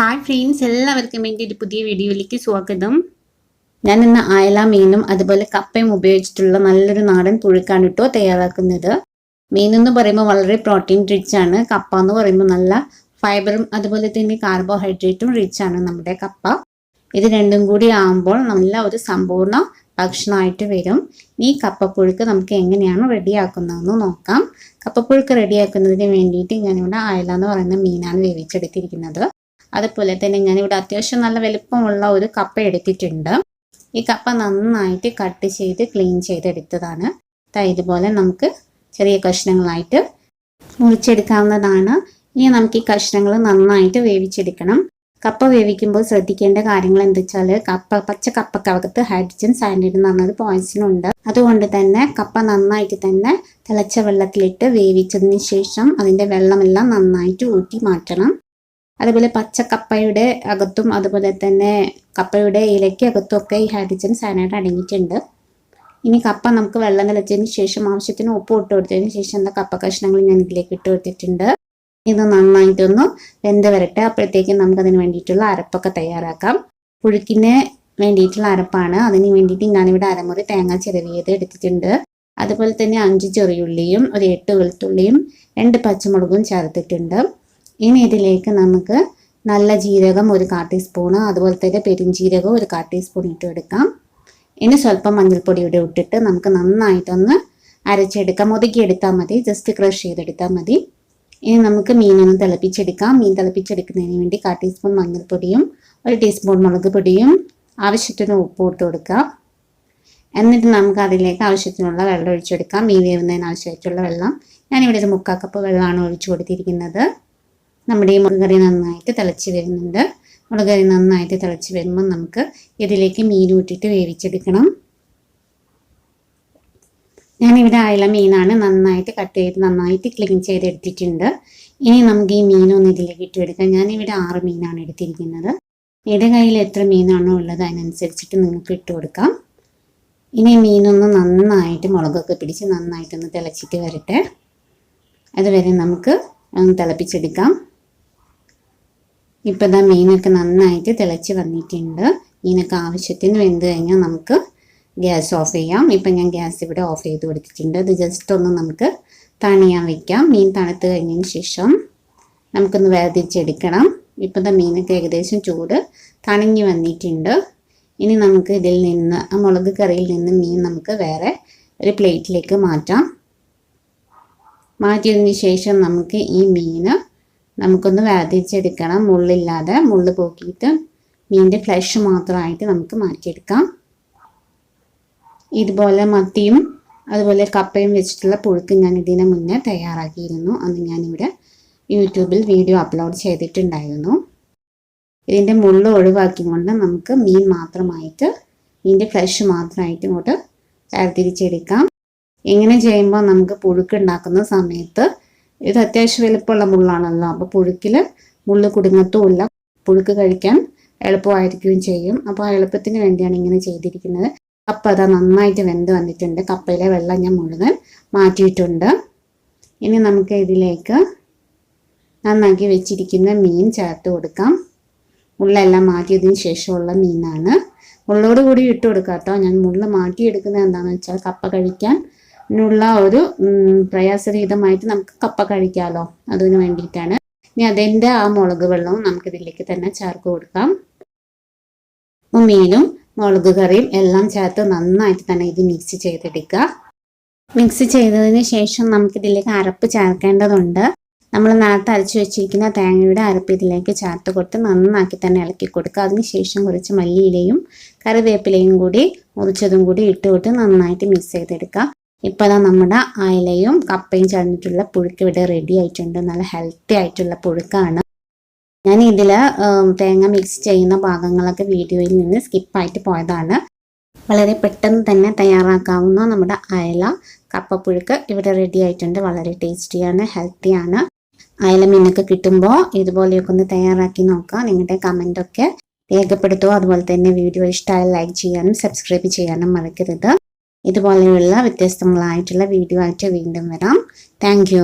Hi friends എല്ലാവർക്കും വേണ്ടി ഒരു പുതിയ വീഡിയോയിലേക്ക് സ്വാഗതം. ഞാൻ ഇന്ന് അയല മീനും അതുപോലെ കപ്പയും ഉപയോഗിച്ചിട്ടുള്ള നല്ലൊരു നാടൻ പുഴുക്കാണ് കേട്ടോ തയ്യാറാക്കുന്നത്. മീൻ എന്ന് പറയുമ്പോൾ വളരെ പ്രോട്ടീൻ റിച്ച് ആണ്. കപ്പ എന്ന് പറയുമ്പോൾ നല്ല ഫൈബറും അതുപോലെ തന്നെ കാർബോഹൈഡ്രേറ്റും റിച്ച് ആണ് നമ്മുടെ കപ്പ. ഇത് രണ്ടും കൂടി ആകുമ്പോൾ നല്ല ഒരു സമ്പൂർണ ഭക്ഷണമായിട്ട് വരും. ഈ കപ്പപ്പുഴുക്ക് നമുക്ക് എങ്ങനെയാണ് റെഡിയാക്കുന്നതെന്ന് നോക്കാം. കപ്പപ്പുഴുക്ക് റെഡിയാക്കുന്നതിന് വേണ്ടിയിട്ട് ഞാനിവിടെ അയല എന്ന് പറയുന്ന മീനാണ് വേവിച്ചെടുത്തിരിക്കുന്നത്. അതുപോലെ തന്നെ ഞാനിവിടെ അത്യാവശ്യം നല്ല വലുപ്പമുള്ള ഒരു കപ്പ എടുത്തിട്ടുണ്ട്. ഈ കപ്പ നന്നായിട്ട് കട്ട് ചെയ്ത് ക്ലീൻ ചെയ്തെടുത്തതാണ്. ഇതുപോലെ നമുക്ക് ചെറിയ കഷ്ണങ്ങളായിട്ട് മുറിച്ചെടുക്കാവുന്നതാണ്. ഇനി നമുക്ക് ഈ കഷ്ണങ്ങൾ നന്നായിട്ട് വേവിച്ചെടുക്കണം. കപ്പ വേവിക്കുമ്പോൾ ശ്രദ്ധിക്കേണ്ട കാര്യങ്ങൾ എന്താ വെച്ചാൽ കപ്പ പച്ച കപ്പക്കകത്ത് ഹൈഡ്രജൻ സയനൈഡ് എന്ന് പറഞ്ഞൊരു ഉണ്ട്. അതുകൊണ്ട് തന്നെ കപ്പ നന്നായിട്ട് തന്നെ തിളച്ച വെള്ളത്തിലിട്ട് വേവിച്ചതിന് ശേഷം അതിന്റെ വെള്ളമെല്ലാം നന്നായിട്ട് ഊറ്റി മാറ്റണം. അതുപോലെ പച്ചക്കപ്പയുടെ അകത്തും അതുപോലെ തന്നെ കപ്പയുടെ ഇലയ്ക്ക് അകത്തും ഒക്കെ ഈ ഹൈഡ്രജൻ സയനൈഡ് അടങ്ങിയിട്ടുണ്ട്. ഇനി കപ്പ നമുക്ക് വെള്ളം തിളച്ചതിന് ശേഷം ആവശ്യത്തിന് ഉപ്പ് ഇട്ട് കൊടുത്തതിന് ശേഷം എന്താ കപ്പ കഷ്ണങ്ങൾ ഞാൻ ഇതിലേക്ക് ഇട്ട് കൊടുത്തിട്ടുണ്ട്. ഇത് നന്നായിട്ടൊന്ന് വെന്ത് വരട്ടെ. അപ്പോഴത്തേക്കും നമുക്ക് അതിന് വേണ്ടിയിട്ടുള്ള അരപ്പൊക്കെ തയ്യാറാക്കാം. പുഴുക്കിന് വേണ്ടിയിട്ടുള്ള അരപ്പാണ്. അതിന് വേണ്ടിയിട്ട് ഞാനിവിടെ അരമുറി തേങ്ങ ചിരവിയത് എടുത്തിട്ടുണ്ട്. അതുപോലെ തന്നെ അഞ്ച് ചെറിയുള്ളിയും ഒരു എട്ട് വെളുത്തുള്ളിയും രണ്ട് പച്ചമുളകും ചേർത്തിട്ടുണ്ട്. ഇനി ഇതിലേക്ക് നമുക്ക് നല്ല ജീരകം ഒരു കാ ടീസ്പൂണ് അതുപോലെ തന്നെ പെരിഞ്ജീരകം ഒരു കാ ടീസ്പൂൺ ഇട്ട് എടുക്കാം. ഇനി സ്വല്പം മഞ്ഞൾപ്പൊടി ഇവിടെ ഇട്ടിട്ട് നമുക്ക് നന്നായിട്ടൊന്ന് അരച്ചെടുക്കാം. ഒതുക്കിയെടുത്താൽ മതി ജസ്റ്റ് ക്രഷ് ചെയ്തെടുത്താൽ മതി. ഇനി നമുക്ക് മീനൊന്ന് തിളപ്പിച്ചെടുക്കാം. മീൻ തിളപ്പിച്ചെടുക്കുന്നതിന് വേണ്ടി കാ ടീസ്പൂൺ മഞ്ഞൾപ്പൊടിയും ഒരു ടീസ്പൂൺ മുളക് പൊടിയും ആവശ്യത്തിന് ഉപ്പ് ഇട്ട് കൊടുക്കാം. എന്നിട്ട് നമുക്ക് അതിലേക്ക് ആവശ്യത്തിനുള്ള വെള്ളം ഒഴിച്ചെടുക്കാം. മീൻ വേവുന്നതിന് ആവശ്യമായിട്ടുള്ള വെള്ളം. ഞാനിവിടെ ഒരു മുക്കാൽ കപ്പ് വെള്ളമാണ് ഒഴിച്ചു കൊടുത്തിരിക്കുന്നത്. നമ്മുടെ ഈ മുളകറി നന്നായിട്ട് തിളച്ച് വരുന്നുണ്ട്. മുളകറി നന്നായിട്ട് തിളച്ച് വരുമ്പോൾ നമുക്ക് ഇതിലേക്ക് മീൻ ഇട്ടിട്ട് വേവിച്ചെടുക്കണം. ഞാനിവിടെ അയല മീനാണ് നന്നായിട്ട് കട്ട് ചെയ്ത് നന്നായിട്ട് ക്ലീൻ ചെയ്തെടുത്തിട്ടുണ്ട് ഇനി നമുക്ക് ഈ മീനൊന്ന് ഇതിലേക്ക് ഇട്ടെടുക്കാം ഞാനിവിടെ ആറ് മീനാണ് എടുത്തിരിക്കുന്നത്. നിങ്ങളുടെ കയ്യിൽ എത്ര മീനാണോ ഉള്ളത് അതിനനുസരിച്ചിട്ട് നിങ്ങൾക്ക് ഇട്ട് കൊടുക്കാം. ഇനി മീനൊന്ന് നന്നായിട്ട് മുളകൊക്കെ പിടിച്ച് നന്നായിട്ടൊന്ന് തിളച്ചിട്ട് വരട്ടെ. അതുവരെ നമുക്ക് ഒന്ന് തിളപ്പിച്ചെടുക്കാം. ഇപ്പം ഇതാ മീനൊക്കെ നന്നായിട്ട് തിളച്ച് വന്നിട്ടുണ്ട്. മീനൊക്കെ ആവശ്യത്തിന് വെന്ത് കഴിഞ്ഞാൽ നമുക്ക് ഗ്യാസ് ഓഫ് ചെയ്യാം. ഇപ്പം ഞാൻ ഗ്യാസ് ഇവിടെ ഓഫ് ചെയ്ത് കൊടുത്തിട്ടുണ്ട്. ഇത് ജസ്റ്റ് ഒന്ന് നമുക്ക് തണിയാൻ വെക്കാം. മീൻ തണുത്ത് കഴിഞ്ഞതിന് ശേഷം നമുക്കൊന്ന് വേർതിരിച്ചെടുക്കണം. ഇപ്പം ദാ മീനൊക്കെ ഏകദേശം ചൂട് തണിഞ്ഞ് വന്നിട്ടുണ്ട്. ഇനി നമുക്ക് ഇതിൽ നിന്ന് ആ മുളക് കറിയിൽ നിന്ന് മീൻ നമുക്ക് വേറെ ഒരു പ്ലേറ്റിലേക്ക് മാറ്റാം. മാറ്റിയതിന് ശേഷം നമുക്ക് ഈ മീന് നമുക്കൊന്ന് വേദിച്ചെടുക്കണം മുള്ളില്ലാതെ മുള്ള് പോക്കിയിട്ട് മീന്റെ ഫ്ലഷ് മാത്രമായിട്ട് നമുക്ക് മാറ്റിയെടുക്കാം. ഇതുപോലെ മത്തിയും അതുപോലെ കപ്പയും വെച്ചിട്ടുള്ള പുഴുക്ക് ഞാൻ ഇതിന് മുന്നേ തയ്യാറാക്കിയിരുന്നു. അന്ന് ഞാനിവിടെ യൂട്യൂബിൽ വീഡിയോ അപ്ലോഡ് ചെയ്തിട്ടുണ്ടായിരുന്നു. ഇതിന്റെ മുള്ള് ഒഴിവാക്കിക്കൊണ്ട് നമുക്ക് മീൻ മാത്രമായിട്ട് മീന്റെ ഫ്ലഷ് മാത്രമായിട്ട് ഇങ്ങോട്ട് വേർതിരിച്ചെടുക്കാം. ഇങ്ങനെ ചെയ്യുമ്പോൾ നമുക്ക് പുഴുക്ക് ഉണ്ടാക്കുന്ന സമയത്ത് ഇത് അത്യാവശ്യം വലുപ്പമുള്ള മുള്ളാണല്ലോ. അപ്പോൾ പുഴുക്കിൽ മുള്ള് കുടുങ്ങത്തുമില്ല പുഴുക്ക് കഴിക്കാൻ എളുപ്പമായിരിക്കുകയും ചെയ്യും. അപ്പോൾ ആ എളുപ്പത്തിന് വേണ്ടിയാണ് ഇങ്ങനെ ചെയ്തിരിക്കുന്നത്. കപ്പ അതാ നന്നായിട്ട് വെന്ത് വന്നിട്ടുണ്ട്. കപ്പയിലെ വെള്ളം ഞാൻ മുഴുവൻ മാറ്റിയിട്ടുണ്ട്. ഇനി നമുക്ക് ഇതിലേക്ക് നന്നാക്കി വെച്ചിരിക്കുന്ന മീൻ ചേർത്ത് കൊടുക്കാം. മുള്ളെല്ലാം മാറ്റിയതിന് ശേഷമുള്ള മീനാണ്. മുള്ളോട് കൂടി ഇട്ട് കൊടുക്കാം കേട്ടോ. ഞാൻ മുള്ള മാറ്റിയെടുക്കുന്നത് എന്താണെന്ന് വെച്ചാൽ കപ്പ കഴിക്കാൻ നുള്ള ഒരു പ്രയാസരഹിതമായിട്ട് നമുക്ക് കപ്പ കഴിക്കാമല്ലോ അതിന് വേണ്ടിയിട്ടാണ്. ഇനി അതിന്റെ ആ മുളക് വെള്ളവും നമുക്ക് ഇതിലേക്ക് തന്നെ ചേർത്ത് കൊടുക്കാം. മീനും മുളക് കറിയും എല്ലാം ചേർത്ത് നന്നായിട്ട് തന്നെ ഇത് മിക്സ് ചെയ്തെടുക്കുക. മിക്സ് ചെയ്തതിന് ശേഷം നമുക്ക് ഇതിലേക്ക് അരപ്പ് ചേർക്കേണ്ടതുണ്ട്. നമ്മൾ നേരത്തെ അരച്ചു വെച്ചിരിക്കുന്ന തേങ്ങയുടെ അരപ്പ് ഇതിലേക്ക് ചേർത്ത് കൊടുത്ത് നന്നാക്കി തന്നെ ഇളക്കി കൊടുക്കുക. അതിനുശേഷം കുറച്ച് മല്ലിയിലയും കറിവേപ്പിലയും കൂടി മുറിച്ചതും കൂടി ഇട്ട് നന്നായിട്ട് മിക്സ് ചെയ്തെടുക്കുക. ഇപ്പോൾ നമ്മുടെ അയലയും കപ്പയും ചേർന്നിട്ടുള്ള പുഴുക്ക് ഇവിടെ റെഡി ആയിട്ടുണ്ട്. നല്ല ഹെൽത്തി ആയിട്ടുള്ള പുഴുക്കാണ്. ഞാൻ ഇതിൽ തേങ്ങ മിക്സ് ചെയ്യുന്ന ഭാഗങ്ങളൊക്കെ വീഡിയോയിൽ നിന്ന് സ്കിപ്പായിട്ട് പോയതാണ്. വളരെ പെട്ടെന്ന് തന്നെ തയ്യാറാക്കാവുന്ന നമ്മുടെ അയല കപ്പപ്പുഴുക്ക് ഇവിടെ റെഡി ആയിട്ടുണ്ട്. വളരെ ടേസ്റ്റിയാണ് ഹെൽത്തിയാണ് അയല മീനൊക്കെ കിട്ടുമ്പോൾ ഇതുപോലെയൊക്കെ ഒന്ന് തയ്യാറാക്കി നോക്കുക നിങ്ങളുടെ കമന്റൊക്കെ രേഖപ്പെടുത്തുക അതുപോലെ തന്നെ വീഡിയോ ഇഷ്ടമായ ലൈക്ക് ചെയ്യാനും സബ്സ്ക്രൈബ് ചെയ്യാനും മറക്കരുത്. ഇതുപോലെയുള്ള വ്യത്യസ്തങ്ങളായിട്ടുള്ള വീഡിയോ ആയിട്ട് വീണ്ടും വരാം. താങ്ക്